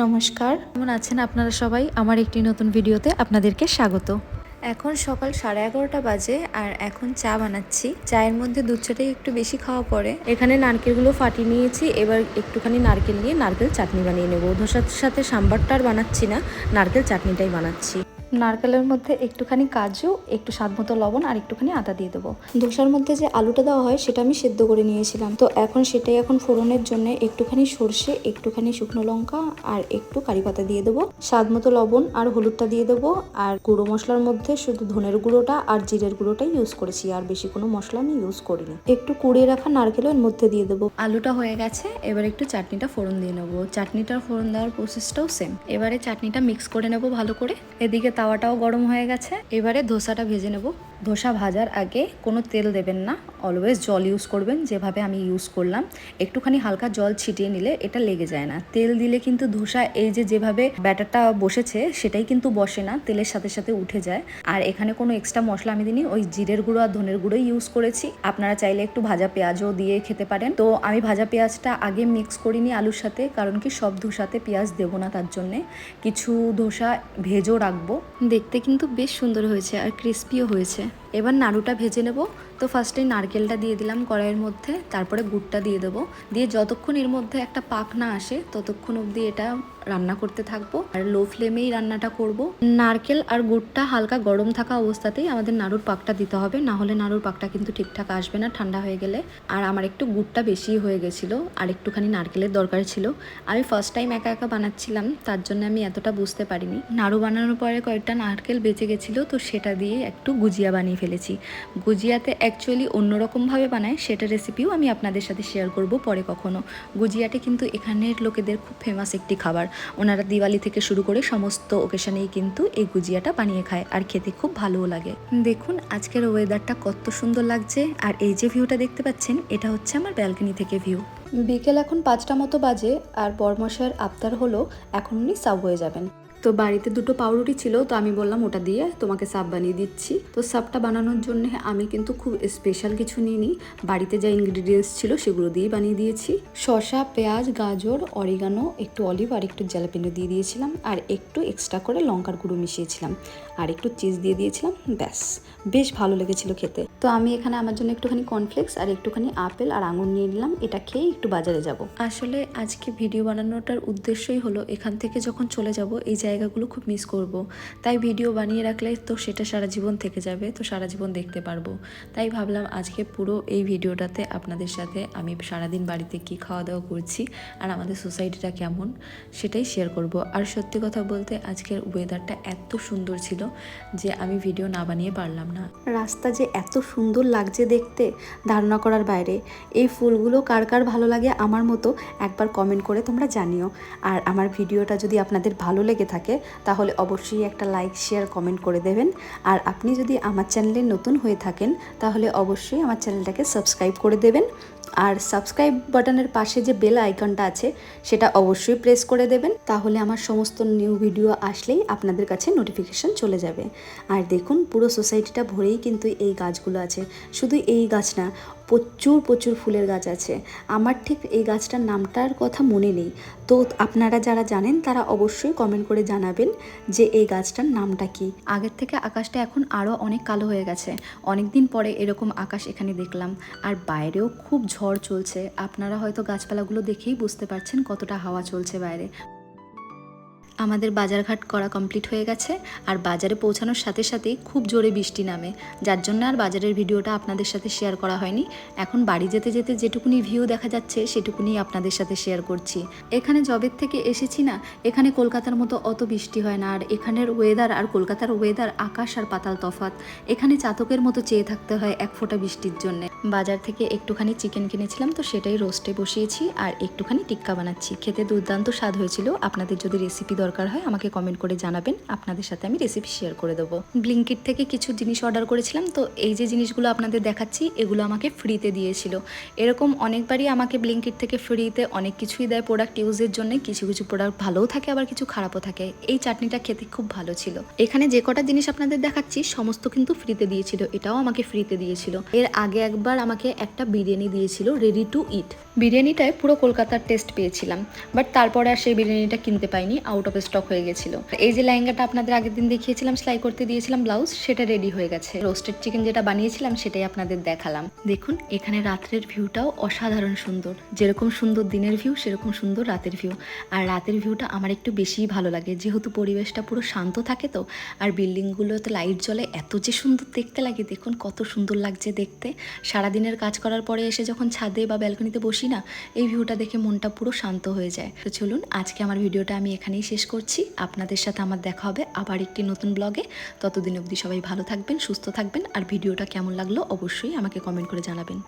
নমস্কার। কেমন আছেন আপনারা সবাই? আমার একটি নতুন ভিডিওতে আপনাদেরকে স্বাগত। এখন সকাল সাড়ে এগারোটা বাজে আর এখন চা বানাচ্ছি। চায়ের মধ্যে দুধ চাটাই একটু বেশি খাওয়া পড়ে এখানে নারকেলগুলো ফাটিয়ে নিয়েছি। এবার একটুখানি নারকেল নিয়ে নারকেল চাটনি বানিয়ে নেব। ধোসার সাথে সাম্বারটা আর বানাচ্ছি না, নারকেল চাটনিটাই বানাচ্ছি। নারকেলের মধ্যে একটুখানি কাজু, একটু স্বাদ মতো লবণ আর একটুখানি আদা দিয়ে দেবো। ধোসার মধ্যে যে আলুটা দেওয়া হয় সেটা আমি সেদ্ধ করে নিয়েছিলাম। তো এখন সেটাই এখন ফোড়নের জন্য একটুখানি সর্ষে, একটুখানি শুকনো লঙ্কা আর একটু কারি পাতা দিয়ে দেবো। স্বাদ মতো লবণ আর হলুদটা দিয়ে দেবো। আর গুঁড়ো মশলার মধ্যে শুধু ধনের গুঁড়োটা আর জিরের গুঁড়োটাই ইউজ করেছি। আর বেশি কোনো মশলা আমি ইউজ করিনি। একটু কুড়িয়ে রাখা নারকেলও এর মধ্যে দিয়ে দেবো। আলুটা হয়ে গেছে, এবার একটু চাটনিটা ফোড়ন দিয়ে নেব। চাটনিটার ফোড়ন দেওয়ার প্রসেসটাও সেম এবারে চাটনিটা মিক্স করে নেব ভালো করে। এদিকে তাওয়াটাও গরম হয়ে গেছে। এবারে ধোসাটা ভেজে নেব। ধোসা ভাজার আগে কোনো তেল দেবেন না। অলওয়েজ জল ইউজ করবেন, যেভাবে আমি ইউজ করলাম। একটুখানি হালকা জল ছিটিয়ে নিলে এটা লেগে যায় না। তেল দিলে কিন্তু ধোসা এই যে যেভাবে ব্যাটারটা বসেছে, সেটাই কিন্তু বসে না, তেলের সাথে সাথে উঠে যায়। আর এখানে কোনো এক্সট্রা মশলা আমি দিইনি, ওই জিরের গুঁড়ো আর ধনের গুঁড়ো ইউজ করেছি। আপনারা চাইলে একটু ভাজা পেঁয়াজও দিয়ে খেতে পারেন। তো আমি ভাজা পেঁয়াজটা আগে মিক্স করিনি আলুর সাথে, কারণ কি সব ধোসাতে পেঁয়াজ দেবো না তার জন্যে। কিছু ধোসা ভেজও রাখব। দেখতে কিন্তু বেশ সুন্দর হয়েছে আর ক্রিস্পিও হয়েছে। এবার নাড়ুটা ভেজে নেব। তো ফার্স্টে নারকেলটা দিয়ে দিলাম কড়াইয়ের মধ্যে, তারপরে গুড়টা দিয়ে দেবো। দিয়ে যতক্ষণ এর মধ্যে একটা পাক না আসে, ততক্ষণ অবধি এটা রান্না করতে থাকব। আর লো ফ্লেমেই রান্নাটা করব। নারকেল আর গুড়টা হালকা গরম থাকা অবস্থাতেই আমাদের নাড়ুর পাকটা দিতে হবে, না হলে নাড়ুর পাকটা কিন্তু ঠিকঠাক আসবে না ঠান্ডা হয়ে গেলে। আর আমার একটু গুড়টা বেশি হয়ে গেছিল, আর একটুখানি নারকেলের দরকার ছিল। আমি ফার্স্ট টাইম একা একা বানাচ্ছিলাম, তার জন্য আমি এতটা বুঝতে পারিনি। নাড়ু বানানোর পরে কয়েকটা নারকেল বেঁচে গেছিল, তো সেটা দিয়ে একটু গুজিয়া বানিয়ে ফেলেছি। গুজিয়াতে অ্যাকচুয়ালি অন্যরকমভাবে বানায়, সেটা রেসিপিও আমি আপনাদের সাথে শেয়ার করব পরে কখনো। গুজিয়াটা কিন্তু এখানের লোকেদের খুব ফেমাস একটি খাবার। ওনারা দিওয়ালি থেকে শুরু করে সমস্ত ওকেশনেই কিন্তু এই গুজিয়াটা বানিয়ে খায় আর খেতে খুব ভালোও লাগে। দেখুন, আজকের ওয়েদারটা কত সুন্দর লাগছে। আর এই যে ভিউটা দেখতে পাচ্ছেন, এটা হচ্ছে আমার ব্যালকনি থেকে ভিউ বিকেল এখন পাঁচটা মতো বাজে, আর বরমশার আবদার হলো, এখন উনি সাব হয়ে যাবেন। তো বাড়িতে দুটো পাউরুটি ছিল, তো আমি বললাম ওটা দিয়ে তোমাকে সাপ বানিয়ে দিচ্ছি। তো সাপটা বানানোর জন্য আমি কিন্তু খুব স্পেশাল কিছু নিইনি। বাড়িতে যা ইনগ্রিডিয়েন্টস ছিল সেগুলো দিয়েই বানিয়ে দিয়েছি। শসা, পেঁয়াজ, গাজর অরিগানো একটু অলিভ আর একটু জ্যালাপিনো দিয়ে দিয়েছিলাম। আর একটু এক্সট্রা করে লঙ্কার গুঁড়ো মিশিয়েছিলাম। আর একটু চিজ দিয়ে দিয়েছিলাম, ব্যাস। বেশ ভালো লেগেছিল খেতে। তো আমি এখানে আমার জন্য একটুখানি কর্নফ্লেক্স আর একটুখানি আপেল আর আঙুর নিয়ে নিলাম, এটা খেয়ে একটু বাজারে যাব। আসলে আজকে ভিডিও বানানোটার উদ্দেশ্যই হলো, এখান থেকে যখন চলে যাব, এই জায়গাগুলো খুব মিস করব। তাই ভিডিও বানিয়ে রাখলে তো সেটা সারা জীবন থেকে যাবে, তো সারা জীবন দেখতে পারব। তাই ভাবলাম আজকে পুরো এই ভিডিওটাতে আপনাদের সাথে আমি সারাদিন বাড়িতে কি খাওয়া দাওয়া করছি আর আমাদের সোসাইটিটা কেমন, সেটাই শেয়ার করব। আর সত্যি কথা বলতে আজকের ওয়েদারটা এত সুন্দর ছিল যে আমি ভিডিও না বানিয়ে পারলাম না। রাস্তা যে এত সুন্দর লাগছে দেখতে, ধারণা করার বাইরে। এই ফুলগুলো কার কার ভালো লাগে আমার মতো একবার কমেন্ট করে তোমরা জানিও। আর আমার ভিডিওটা যদি আপনাদের ভালো লেগে থাকে, তাহলে অবশ্যই একটা লাইক শেয়ার কমেন্ট করে দেবেন। আর আপনি যদি আমার চ্যানেলে নতুন হয়ে থাকেন, তাহলে অবশ্যই আমার চ্যানেলটাকে সাবস্ক্রাইব করে দেবেন। আর সাবস্ক্রাইব বাটনের পাশে যে বেল আইকনটা আছে, সেটা অবশ্যই প্রেস করে দেবেন। তাহলে আমার সমস্ত নিউ ভিডিও আসলেই আপনাদের কাছে নোটিফিকেশান চলে যাবে। আর দেখুন, পুরো সোসাইটিটা ভরেই কিন্তু এই গাছগুলো আছে। শুধু এই গাছ না প্রচুর প্রচুর ফুলের গাছ আছে। আমার ঠিক এই গাছটার নামটার কথা মনে নেই। তো আপনারা যারা জানেন, তারা অবশ্যই কমেন্ট করে জানাবেন যে এই গাছটার নামটা কি। আগের থেকে আকাশটা এখন আরও অনেক কালো হয়ে গেছে। অনেক দিন পরে এরকম আকাশ এখানে দেখলাম। আর বাইরেও খুব ঝড় চলছে। আপনারা হয়তো গাছপালাগুলো দেখেই বুঝতে পারছেন কতটা হাওয়া চলছে বাইরে। আমাদের বাজারঘাট করা কমপ্লিট হয়ে গেছে আর বাজারে পৌঁছানোর সাথে সাথেই খুব জোরে বৃষ্টি নামে। যার জন্য আর বাজারের ভিডিওটা আপনাদের সাথে শেয়ার করা হয়নি। এখন বাড়ি যেতে যেতে যেটুকুনি ভিউ দেখা যাচ্ছে, সেটুকুনি আপনাদের সাথে শেয়ার করছি। এখানে জবের থেকে এসেছি না, এখানে কলকাতার মতো অত বৃষ্টি হয় না। আর এখানের ওয়েদার আর কলকাতার ওয়েদার আকাশ আর পাতাল তফাত এখানে চাতকের মতো চেয়ে থাকতে হয় এক ফোঁটা বৃষ্টির জন্য। বাজার থেকে একটুখানি চিকেন কিনেছিলাম, তো সেটাই রোস্টে বসিয়েছি আর একটুখানি টিক্কা বানাচ্ছি। খেতে দুর্দান্ত স্বাদ হয়েছিল। আপনাদের যদি রেসিপি দরকার দরকার হয় আমাকে কমেন্ট করে জানাবেন। আপনাদের সাথে আমি রেসিপি শেয়ার করে দেবো। ব্লিঙ্কিট থেকে কিছু জিনিস অর্ডার করেছিলাম, তো এই যে জিনিসগুলো আপনাদের দেখাচ্ছি, এগুলো আমাকে ফ্রিতে দিয়েছিল। এরকম অনেকবারই আমাকে ব্লিঙ্কিট থেকে ফ্রিতে অনেক কিছুই দেয় প্রোডাক্ট ইউজের জন্য। কিছু কিছু প্রোডাক্ট ভালোও থাকে, আবার কিছু খারাপও থাকে। এই চাটনিটা খেতে খুব ভালো ছিল। এখানে যে কটা জিনিস আপনাদের দেখাচ্ছি, সমস্ত কিন্তু ফ্রিতে দিয়েছিল। এটাও আমাকে ফ্রিতে দিয়েছিল। এর আগে একবার আমাকে একটা বিরিয়ানি দিয়েছিল রেডি টু ইট বিরিয়ানিটায় পুরো কলকাতার টেস্ট পেয়েছিলাম। বাট তারপরে আর সেই বিরিয়ানিটা কিনতে পাইনি আউট অফ স্টক হয়ে গেছিল। এই যে লেহেঙ্গাটা আপনাদের আগের দিন দেখিয়েছিলাম, সেলাই করতে দিয়েছিলাম ব্লাউজ সেটা রেডি হয়ে গেছে। রোস্টেড চিকেন যেটা বানিয়েছিলাম, সেটাই আপনাদের দেখালাম। দেখুন, এখানে রাত্রের ভিউটাও অসাধারণ সুন্দর। যেরকম সুন্দর দিনের ভিউ সেরকম সুন্দর রাতের ভিউ আর রাতের ভিউটা আমার একটু বেশিই ভালো লাগে। যেহেতু পরিবেশটা পুরো শান্ত থাকে তো, আর বিল্ডিংগুলোতে লাইট জ্বলে এত যে সুন্দর দেখতে লাগে, দেখুন কত সুন্দর লাগছে দেখতে। সারাদিনের কাজ করার পরে এসে যখন ছাদে বা ব্যালকনিতে বসি না, এই ভিউটা দেখে মনটা পুরো শান্ত হয়ে যায়। তো চলুন, আজকে আমার ভিডিওটা আমি এখানেই শেষ করছি। আপনাদের সাথে আমার দেখা হবে আবার একটি নতুন ব্লগে। ততদিন অবধি সবাই ভালো থাকবেন, সুস্থ থাকবেন, আর ভিডিওটা কেমন লাগল অবশ্যই আমাকে কমেন্ট করে জানাবেন।